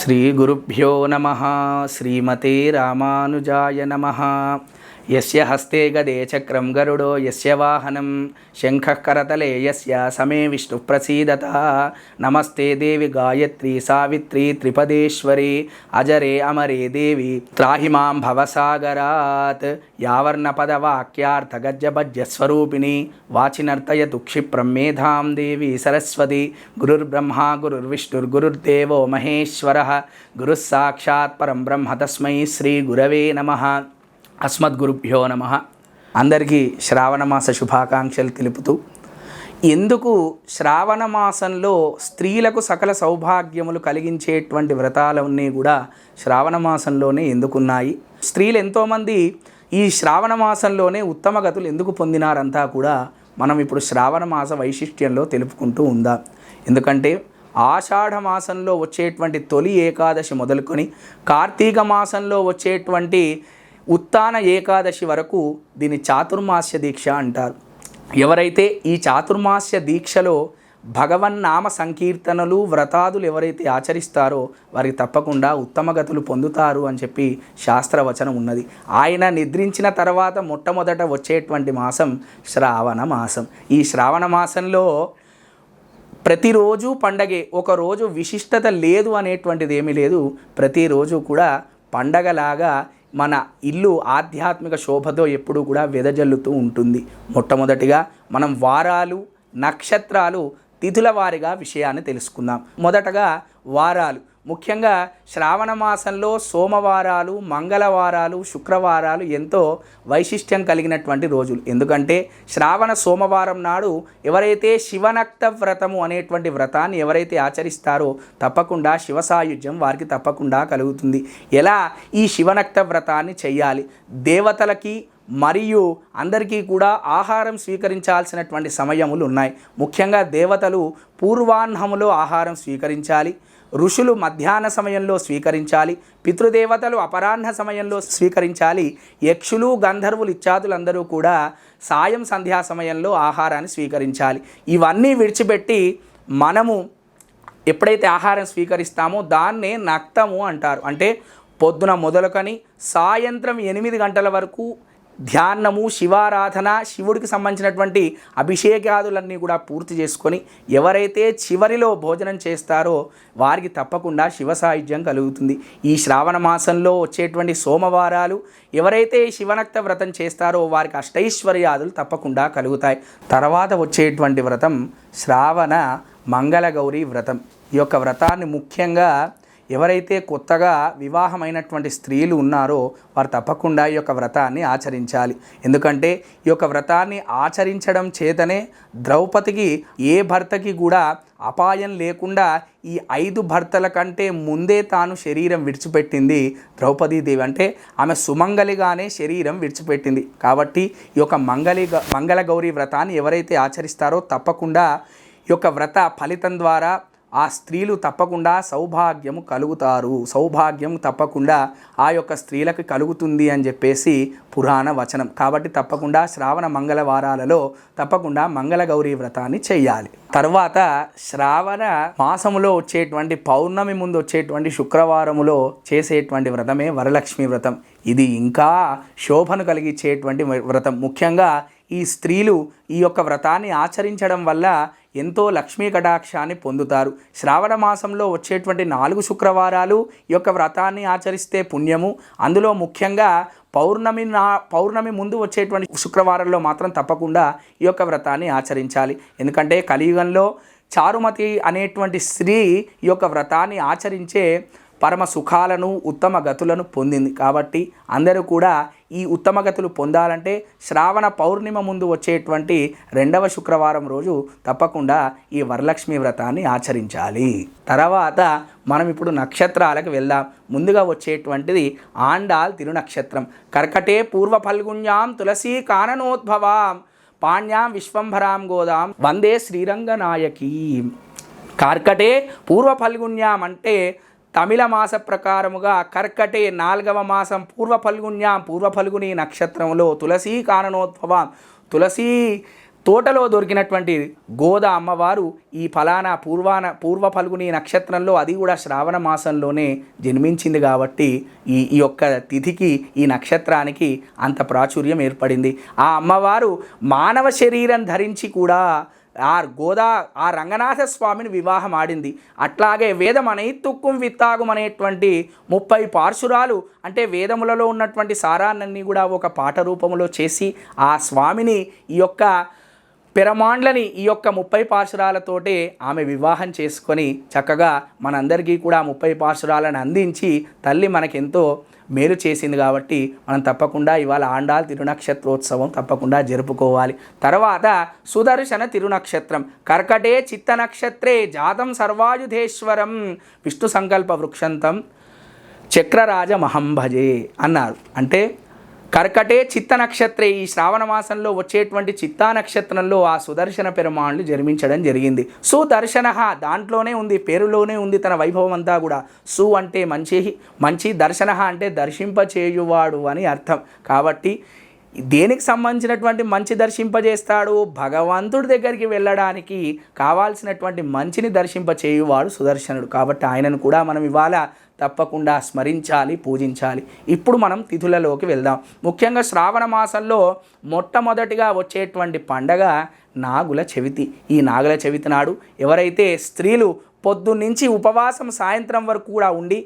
శ్రీ గురుభ్యో నమ. శ్రీమతే రామానుజాయ నమ. యస్య హస్తే గదే చక్రం గరుడో యస్య వాహనం. శంఖకరతలే యస్య సమే విష్ణు ప్రసీదత. నమస్తే దేవి గాయత్రి సావిత్రి త్రిపదేశ్వరి. అజరే అమరే దేవి త్రాహి మాం భవసాగరాత్. యావర్ణపదవాక్యార్థగజ్జభజ్యస్వరూపిణి వాచినర్తయతు క్షిప్రం మేధాం దేవి సరస్వతి. గురుర్బ్రహ్మా గురుర్విష్ణుర్గురుర్దేవో మహేశ్వర. గురుः పరం బ్రహ్మ తస్మై శ్రీ గురవే నమ. అస్మద్గురుభ్యో నమ. అందరికీ శ్రావణ మాస శుభాకాంక్షలు తెలుపుతూ ఎందుకు శ్రావణ మాసంలో స్త్రీలకు సకల సౌభాగ్యములు కలిగించేటువంటి వ్రతాలన్నీ కూడా శ్రావణ మాసంలోనే ఎందుకున్నాయి? స్త్రీలు ఎంతోమంది ఈ శ్రావణ మాసంలోనే ఉత్తమ గతులు ఎందుకు పొందినారంతా కూడా మనం ఇప్పుడు శ్రావణ మాస వైశిష్ట్యంలో తెలుపుకుంటూ ఉందా. ఎందుకంటే ఆషాఢ మాసంలో వచ్చేటువంటి తొలి ఏకాదశి మొదలుకొని కార్తీక మాసంలో వచ్చేటువంటి ఉత్తాన ఏకాదశి వరకు దీన్ని చాతుర్మాస్య దీక్ష అంటారు. ఎవరైతే ఈ చాతుర్మాస్య దీక్షలో భగవన్నామ సంకీర్తనలు వ్రతాదులు ఎవరైతే ఆచరిస్తారో వారికి తప్పకుండా ఉత్తమగతులు పొందుతారు అని చెప్పి శాస్త్రవచనం ఉన్నది. ఆయన నిద్రించిన తర్వాత మొట్టమొదట వచ్చేటువంటి మాసం శ్రావణ మాసం. ఈ శ్రావణ మాసంలో ప్రతిరోజు పండగే ఒకరోజు విశిష్టత లేదు అనేటువంటిది ఏమీ లేదు. ప్రతిరోజు కూడా పండగలాగా మన ఇల్లు ఆధ్యాత్మిక శోభతో ఎప్పుడూ కూడా వెదజల్లుతూ ఉంటుంది. మొట్టమొదటిగా మనం వారాలు నక్షత్రాలు తిథుల వారిగా విషయాన్ని తెలుసుకుందాం. మొదటగా వారాలు. ముఖ్యంగా శ్రావణ మాసంలో సోమవారాలు మంగళవారాలు శుక్రవారాలు ఎంతో వైశిష్ట్యం కలిగినటువంటి రోజులు. ఎందుకంటే శ్రావణ సోమవారం నాడు ఎవరైతే శివనక్త వ్రతము అనేటువంటి వ్రతాన్ని ఎవరైతే ఆచరిస్తారో తప్పకుండా శివ సాయుధ్యం వారికి తప్పకుండా కలుగుతుంది. ఎలా? ఈ శివనక్త వ్రతాన్ని చేయాలి దేవతలకి మరియు అందరికీ కూడా ఆహారం స్వీకరించాల్సినటువంటి సమయములు ఉన్నాయి. ముఖ్యంగా దేవతలు పూర్వాహ్నములో ఆహారం స్వీకరించాలి. ఋషులు మధ్యాహ్న సమయంలో స్వీకరించాలి పితృదేవతలు అపరాహ్న సమయంలో స్వీకరించాలి యక్షులు గంధర్వులు ఇత్యాదులందరూ కూడా సాయం సంధ్యా సమయంలో ఆహారాన్ని స్వీకరించాలి. ఇవన్నీ విడిచిపెట్టి మనము ఎప్పుడైతే ఆహారం స్వీకరిస్తామో దాన్నే నక్తము అంటారు. అంటే పొద్దున మొదలుకొని సాయంత్రం ఎనిమిది గంటల వరకు ధ్యానము శివారాధన శివుడికి సంబంధించినటువంటి అభిషేకాదులన్నీ కూడా పూర్తి చేసుకొని ఎవరైతే చివరిలో భోజనం చేస్తారో వారికి తప్పకుండా శివ సాయుధ్యం కలుగుతుంది. ఈ శ్రావణ మాసంలో వచ్చేటువంటి సోమవారాలు ఎవరైతే శివనక్త వ్రతం చేస్తారో వారికి అష్టైశ్వర్యాదులు తప్పకుండా కలుగుతాయి. తర్వాత వచ్చేటువంటి వ్రతం శ్రావణ మంగళగౌరి వ్రతం. ఈ యొక్క వ్రతాన్ని ముఖ్యంగా ఎవరైతే కొత్తగా వివాహమైనటువంటి స్త్రీలు ఉన్నారో వారు తప్పకుండా ఈ యొక్క వ్రతాన్ని ఆచరించాలి. ఎందుకంటే ఈ యొక్క వ్రతాన్ని ఆచరించడం చేతనే ద్రౌపదికి ఏ భర్తకి కూడా అపాయం లేకుండా ఈ ఐదు భర్తల కంటే ముందే తాను శరీరం విడిచిపెట్టింది ద్రౌపదీదేవి. అంటే ఆమె సుమంగలిగానే శరీరం విడిచిపెట్టింది. కాబట్టి ఈ యొక్క మంగళి మంగళ గౌరీ వ్రతాన్ని ఎవరైతే ఆచరిస్తారో తప్పకుండా ఈ యొక్క వ్రత ఫలితం ద్వారా ఆ స్త్రీలు తప్పకుండా సౌభాగ్యము కలుగుతారు. సౌభాగ్యం తప్పకుండా ఆ యొక్క స్త్రీలకు కలుగుతుంది అని చెప్పేసి పురాణ వచనం. కాబట్టి తప్పకుండా శ్రావణ మంగళవారాలలో తప్పకుండా మంగళగౌరీ వ్రతాన్ని చేయాలి. తర్వాత శ్రావణ మాసములో వచ్చేటువంటి పౌర్ణమి ముందు వచ్చేటువంటి శుక్రవారములో చేసేటువంటి వ్రతమే వరలక్ష్మి వ్రతం. ఇది ఇంకా శోభను కలిగించేటువంటి వ్రతం. ముఖ్యంగా ఈ స్త్రీలు ఈ యొక్క వ్రతాన్ని ఆచరించడం వల్ల ఎంతో లక్ష్మీ కటాక్షాన్ని పొందుతారు. శ్రావణ మాసంలో వచ్చేటువంటి నాలుగు శుక్రవారాలు ఈ యొక్క వ్రతాన్ని ఆచరిస్తే పుణ్యము. అందులో ముఖ్యంగా పౌర్ణమి నా పౌర్ణమి ముందు వచ్చేటువంటి శుక్రవారంలో మాత్రం తప్పకుండా ఈ యొక్క వ్రతాన్ని ఆచరించాలి. ఎందుకంటే కలియుగంలో చారుమతి అనేటువంటి స్త్రీ ఈ యొక్క వ్రతాన్ని ఆచరించే పరమ సుఖాలను ఉత్తమ గతులను పొందింది. కాబట్టి అందరూ కూడా ఈ ఉత్తమ గతులు పొందాలంటే శ్రావణ పౌర్ణిమ ముందు వచ్చేటువంటి రెండవ శుక్రవారం రోజు తప్పకుండా ఈ వరలక్ష్మి వ్రతాన్ని ఆచరించాలి. తర్వాత మనం ఇప్పుడు నక్షత్రాలకు వెళ్దాం. ముందుగా వచ్చేటువంటిది ఆండాల్ తిరునక్షత్రం. కర్కటే పూర్వ ఫల్గుణ్యాం తులసీ కాననోద్భవాం. పాణ్యాం విశ్వంభరాం గోదాం. వందే శ్రీరంగనాయకి. కార్కటే పూర్వ ఫల్గుణ్యాం అంటే తమిళ మాస ప్రకారముగా కర్కటే నాలుగవ మాసం పూర్వ ఫల్గుణ్యాం పూర్వ ఫల్గుని నక్షత్రంలో తులసీ కారణోద్భవం తులసీ తోటలో దొరికినటువంటి గోద అమ్మవారు ఈ ఫలానా పూర్వాన పూర్వ ఫల్గుని నక్షత్రంలో అది కూడా శ్రావణ మాసంలోనే జన్మించింది కాబట్టి ఈ ఈ యొక్క తిథికి ఈ నక్షత్రానికి అంత ప్రాచుర్యం ఏర్పడింది. ఆ అమ్మవారు మానవ శరీరం ధరించి కూడా ఆ గోదా ఆ రంగనాథ స్వామిని వివాహం ఆడింది. అట్లాగే వేదం తుక్కుం విత్తాగుం అనేటువంటి ముప్పై పార్శురాలు అంటే వేదములలో ఉన్నటువంటి సారాన్నన్నీ కూడా ఒక పాట రూపంలో చేసి ఆ స్వామిని ఈ యొక్క పిరమాండ్లని ఈ యొక్క ముప్పై పార్శురాలతోటే ఆమె వివాహం చేసుకొని చక్కగా మనందరికీ కూడా ముప్పై పాశురాలను అందించి తల్లి మనకెంతో మేలు చేసింది కాబట్టి మనం తప్పకుండా ఇవాళ ఆండాల్ తిరునక్షత్రోత్సవం తప్పకుండా జరుపుకోవాలి. తర్వాత సుదర్శన తిరునక్షత్రం. కర్కటే చిత్త నక్షత్రే జాతం సర్వాయుధేశ్వరం. విష్ణు సంకల్ప వృక్షంతం. చక్రరాజ మహంభజే అన్నారు. అంటే కర్కటే చిత్త నక్షత్రే. ఈ శ్రావణ మాసంలో వచ్చేటువంటి చిత్తా నక్షత్రంలో ఆ సుదర్శన పెరుమాళ్ళు జన్మించడం జరిగింది. సుదర్శన దాంట్లోనే ఉంది పేరులోనే ఉంది తన వైభవం అంతా కూడా. సు అంటే మంచి మంచి దర్శన అంటే దర్శింపచేయువాడు అని అర్థం. కాబట్టి దేనికి సంబంధించినటువంటి మంచి దర్శింపజేస్తాడు? భగవంతుడి దగ్గరికి వెళ్ళడానికి కావాల్సినటువంటి మంచిని దర్శింపచేయువాడు సుదర్శనుడు. కాబట్టి ఆయనను కూడా మనం ఇవాళ తప్పకుండా స్మరించాలి పూజించాలి. ఇప్పుడు మనం తిథులలోకి వెళ్దాం. ముఖ్యంగా శ్రావణ మాసంలో మొట్టమొదటిగా వచ్చేటువంటి పండగ నాగుల చవితి. ఈ నాగుల చవితి నాడు ఎవరైతే స్త్రీలు పొద్దున్నుంచి ఉపవాసం సాయంత్రం వరకు కూడా ఉండి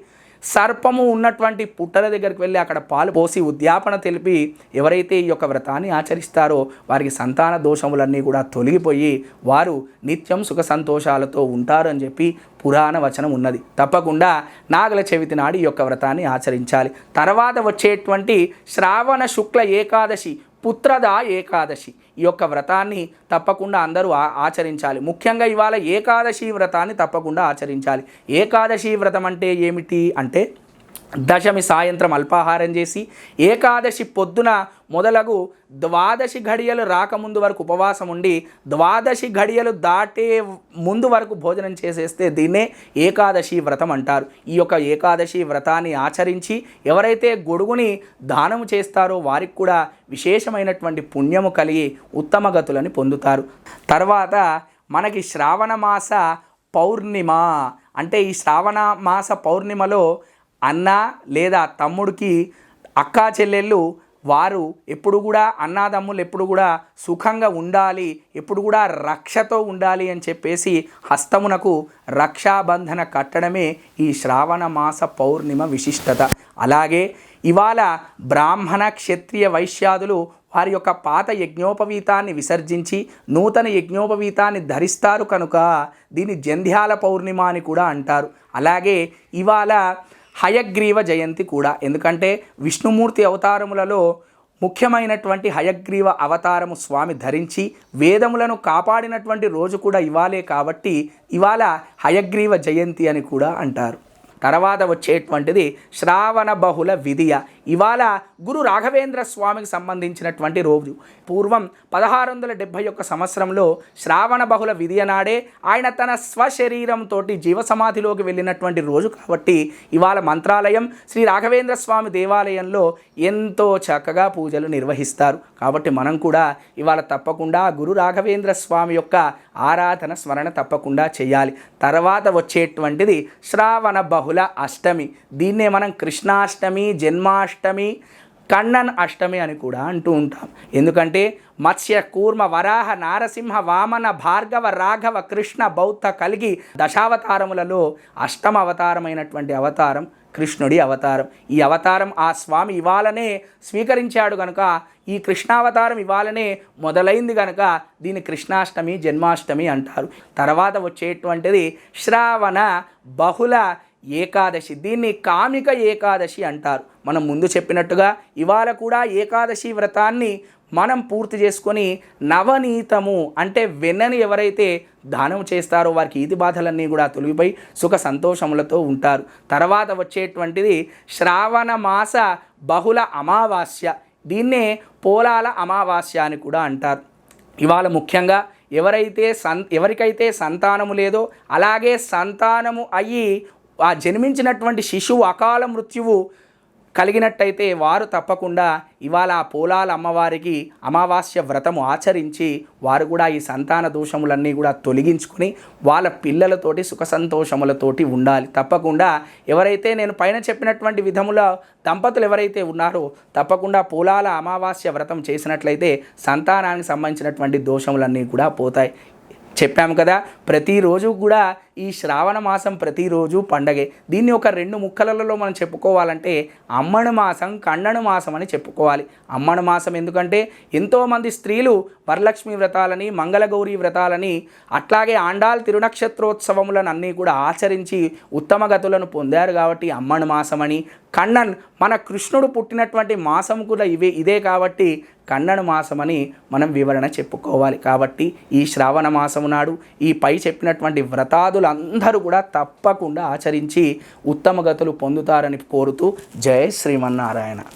సర్పము ఉన్నటువంటి పుట్టల దగ్గరికి వెళ్ళి అక్కడ పాలు పోసి ఉద్యాపన తెలిపి ఎవరైతే ఈ యొక్క వ్రతాన్ని ఆచరిస్తారో వారికి సంతాన దోషములన్నీ కూడా తొలగిపోయి వారు నిత్యం సుఖ సంతోషాలతో ఉంటారు అని చెప్పి పురాణ వచనం ఉన్నది. తప్పకుండా నాగల చవితి నాడు ఈ యొక్క వ్రతాన్ని ఆచరించాలి. తర్వాత వచ్చేటువంటి శ్రావణ శుక్ల ఏకాదశి పుత్రద ఏకాదశి. ఈ యొక్క వ్రతాన్ని తప్పకుండా అందరూ ఆచరించాలి. ముఖ్యంగా ఇవాళ ఏకాదశి వ్రతాన్ని తప్పకుండా ఆచరించాలి. ఏకాదశి వ్రతం అంటే ఏమిటి అంటే దశమి సాయంత్రం అల్పాహారం చేసి ఏకాదశి పొద్దున మొదలగు ద్వాదశి ఘడియలు రాకముందు వరకు ఉపవాసం ఉండి ద్వాదశి ఘడియలు దాటే ముందు వరకు భోజనం చేసేస్తే దీన్నే ఏకాదశి వ్రతం అంటారు. ఈ యొక్క ఏకాదశి వ్రతాన్ని ఆచరించి ఎవరైతే గొడుగుని దానం చేస్తారో వారికి కూడా విశేషమైనటువంటి పుణ్యము కలిగి ఉత్తమ గతులని పొందుతారు. తర్వాత మనకి శ్రావణ మాస పౌర్ణిమ. అంటే ఈ శ్రావణ మాస పౌర్ణిమలో అన్న లేదా తమ్ముడికి అక్కా చెల్లెళ్ళు వారు ఎప్పుడు కూడా అన్నాదమ్ములు ఎప్పుడు కూడా సుఖంగా ఉండాలి ఎప్పుడు కూడా రక్షతో ఉండాలి అని చెప్పేసి హస్తమునకు రక్షాబంధన కట్టడమే ఈ శ్రావణ మాస పౌర్ణిమ విశిష్టత. అలాగే ఇవాళ బ్రాహ్మణ క్షత్రియ వైశ్యాదులు వారి యొక్క పాత యజ్ఞోపవీతాన్ని విసర్జించి నూతన యజ్ఞోపవీతాన్ని ధరిస్తారు కనుక దీన్ని జంధ్యాల పౌర్ణిమ అని కూడా అంటారు. అలాగే ఇవాళ హయగ్రీవ జయంతి కూడా. ఎందుకంటే విష్ణుమూర్తి అవతారములలో ముఖ్యమైనటువంటి హయగ్రీవ అవతారము స్వామి ధరించి వేదములను కాపాడినటువంటి రోజు కూడా ఇవాలే కాబట్టి ఇవాళ హయగ్రీవ జయంతి అని కూడా అంటారు. తర్వాత వచ్చేటువంటిది శ్రావణ బహుళ విధియ. ఇవాళ గురు రాఘవేంద్ర స్వామికి సంబంధించినటువంటి రోజు. పూర్వం పదహారు వందల డెబ్భై ఒక్క సంవత్సరంలో శ్రావణ బహుళ విధియనాడే ఆయన తన స్వశరీరంతో జీవ సమాధిలోకి వెళ్ళినటువంటి రోజు కాబట్టి ఇవాళ మంత్రాలయం శ్రీ రాఘవేంద్ర స్వామి దేవాలయంలో ఎంతో చక్కగా పూజలు నిర్వహిస్తారు. కాబట్టి మనం కూడా ఇవాళ తప్పకుండా గురు రాఘవేంద్ర స్వామి యొక్క ఆరాధన స్మరణ తప్పకుండా చేయాలి. తర్వాత వచ్చేటువంటిది శ్రావణ బహుళ అష్టమి. దీన్నే మనం కృష్ణాష్టమి జన్మాష్టమి అష్టమి కన్నన్ అష్టమి అని కూడా అంటూ ఉంటాం. ఎందుకంటే మత్స్య కూర్మ వరాహ నారసింహ వామన భార్గవ రాఘవ కృష్ణ బౌద్ధ కలిగి దశావతారములలో అష్టమ అవతారమైనటువంటి అవతారం కృష్ణుడి అవతారం. ఈ అవతారం ఆ స్వామి ఇవాళనే స్వీకరించాడు కనుక ఈ కృష్ణావతారం ఇవాళనే మొదలైంది కనుక దీన్ని కృష్ణాష్టమి జన్మాష్టమి అంటారు. తర్వాత వచ్చేటువంటిది శ్రావణ బహుళ ఏకాదశి. దీన్ని కామిక ఏకాదశి అంటారు. మనం ముందు చెప్పినట్టుగా ఇవాళ కూడా ఏకాదశి వ్రతాన్ని మనం పూర్తి చేసుకొని నవనీతము అంటే వెన్నని ఎవరైతే దానం చేస్తారో వారికి ఈతి బాధలన్నీ కూడా తొలగిపోయి సుఖ సంతోషములతో ఉంటారు. తర్వాత వచ్చేటువంటిది శ్రావణ మాస బహుళ అమావాస్య. దీన్నే పోలాల అమావాస్య అని కూడా అంటారు. ఇవాళ ముఖ్యంగా ఎవరైతే సన్ ఎవరికైతే సంతానము లేదో అలాగే సంతానము అయ్యి ఆ జన్మించినటువంటి శిశువు అకాల మృత్యువు కలిగినట్టయితే వారు తప్పకుండా ఇవాళ ఆ పోలాల అమ్మవారికి అమావాస్య వ్రతము ఆచరించి వారు కూడా ఈ సంతాన దోషములన్నీ కూడా తొలగించుకొని వాళ్ళ పిల్లలతోటి సుఖ సంతోషములతోటి ఉండాలి. తప్పకుండా ఎవరైతే నేను పైన చెప్పినటువంటి విధముల దంపతులు ఎవరైతే ఉన్నారో తప్పకుండా పోలాల అమావాస్య వ్రతం చేసినట్లయితే సంతానానికి సంబంధించినటువంటి దోషములన్నీ కూడా పోతాయి. చెప్పాము కదా ప్రతిరోజు కూడా ఈ శ్రావణ మాసం ప్రతిరోజు పండగే. దీన్ని ఒక రెండు ముక్కలలో మనం చెప్పుకోవాలంటే అమ్మణ మాసం కన్నణ మాసం అని చెప్పుకోవాలి. అమ్మణ మాసం ఎందుకంటే ఎంతోమంది స్త్రీలు వరలక్ష్మి వ్రతాలని మంగళగౌరి వ్రతాలని అట్లాగే ఆండాల్ తిరునక్షత్రోత్సవములను అన్నీ కూడా ఆచరించి ఉత్తమ గతులను పొందారు కాబట్టి అమ్మణ మాసం అని కన్నన్ మన కృష్ణుడు పుట్టినటువంటి మాసం కూడా ఇవే ఇదే కాబట్టి కన్నడ మాసమని మనం వివరణ చెప్పుకోవాలి. కాబట్టి ఈ శ్రావణ మాసము నాడు ఈ పై చెప్పినటువంటి వ్రతాదులు అందరూ కూడా తప్పకుండా ఆచరించి ఉత్తమ గతులు పొందుతారని కోరుతూ జయ శ్రీమన్నారాయణ.